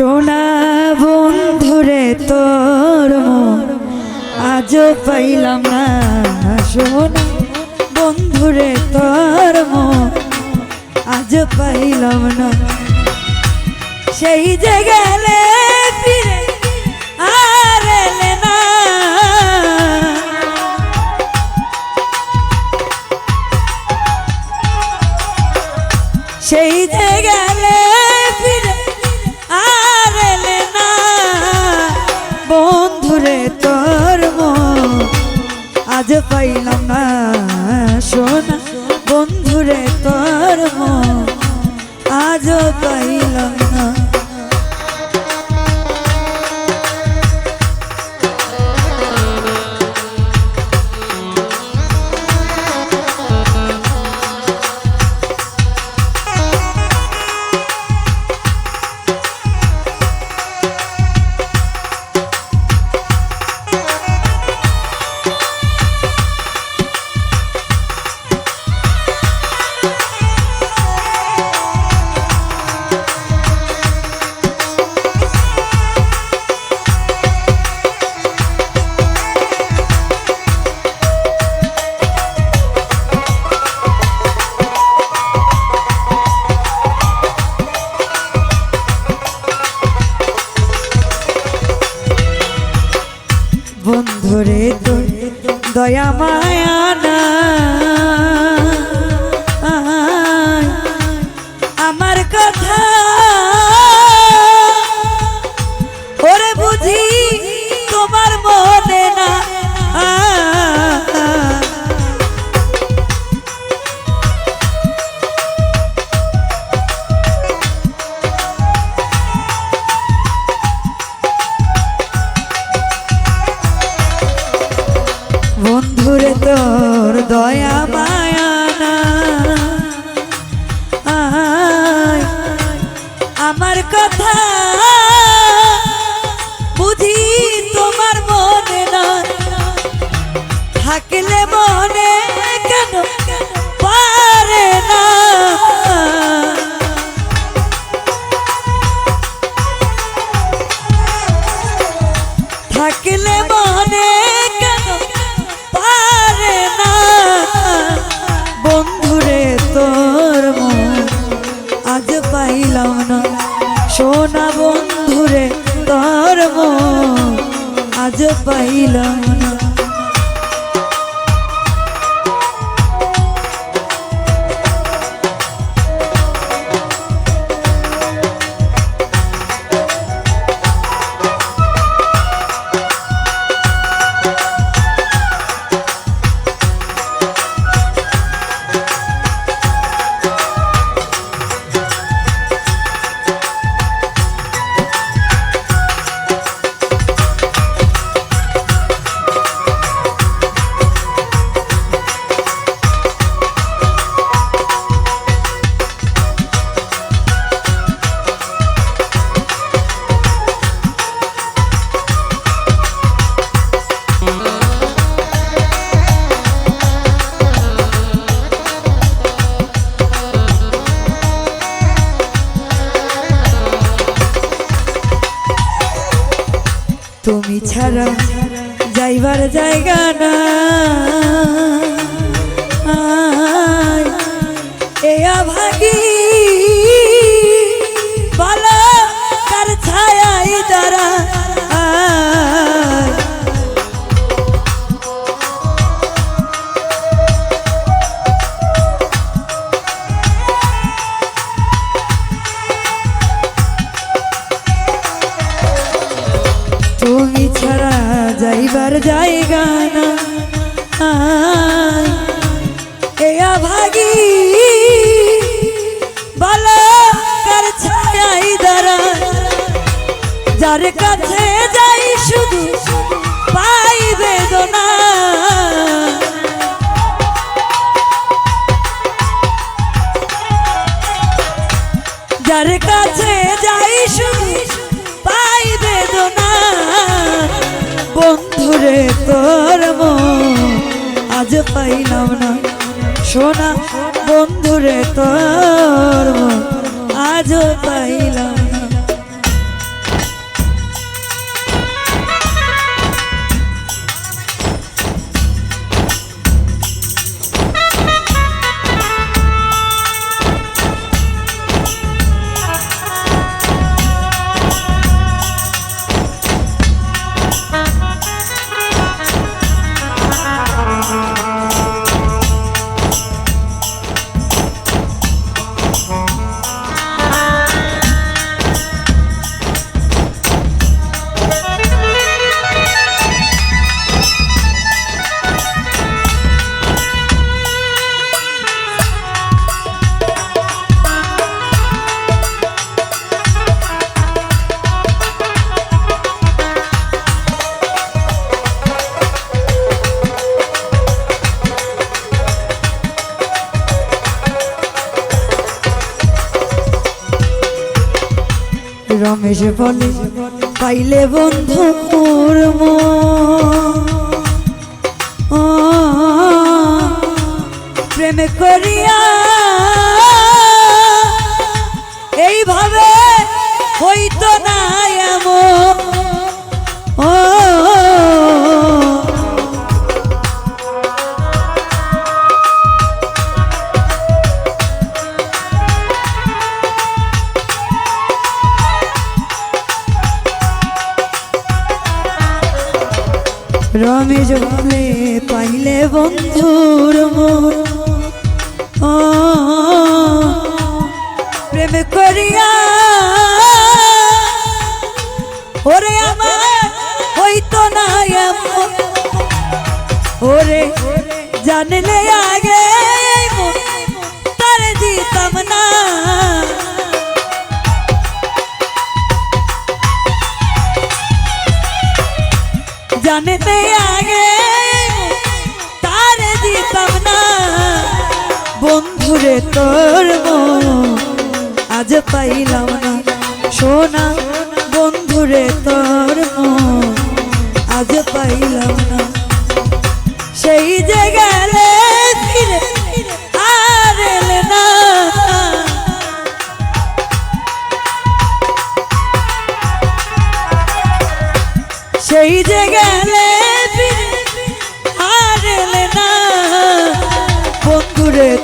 সোনা বন্ধুরে তোর আজ আজও পাইলাম না সোনা বন্ধুরে তোর আজ পাইলাম না। সেই যে গেলে আজ বন্ধুরে তো দয়া মায়া না। আমার কথা ওরে বুঝি তোমার মনে দয়া মায়া না আমার কথা বুঝি তোমার মনে না থাকলে মনে কেন পারে না? থাকলে মনে আজ পাইলাম না। সোনা বন্ধুরে তোর আজ পাইলাম না। তুমি ছাড়া যাইবার জায়গা না এয়া ভাগি জায়গা না এয়া ভাগি বলো কার ছায়াই দ্বারা যার কাছে যাই শুধু পাই মন আজ পাইলাম না। সোনা বন্ধুরে মন আজ পাইলাম রমেশ বলে পাইলে বন্ধু মূর্ম প্রেম করিয়া এইভাবে হইতো বন্ধুর মন। প্রেম করিয়া ওরে আমার হইতো না ওরে জানলে আগে তার দিতাম না। জানতে আগে বন্ধুরে তোর আজ পাইলাম না সোনা। বন্ধুরে তোর আজ পাইলাম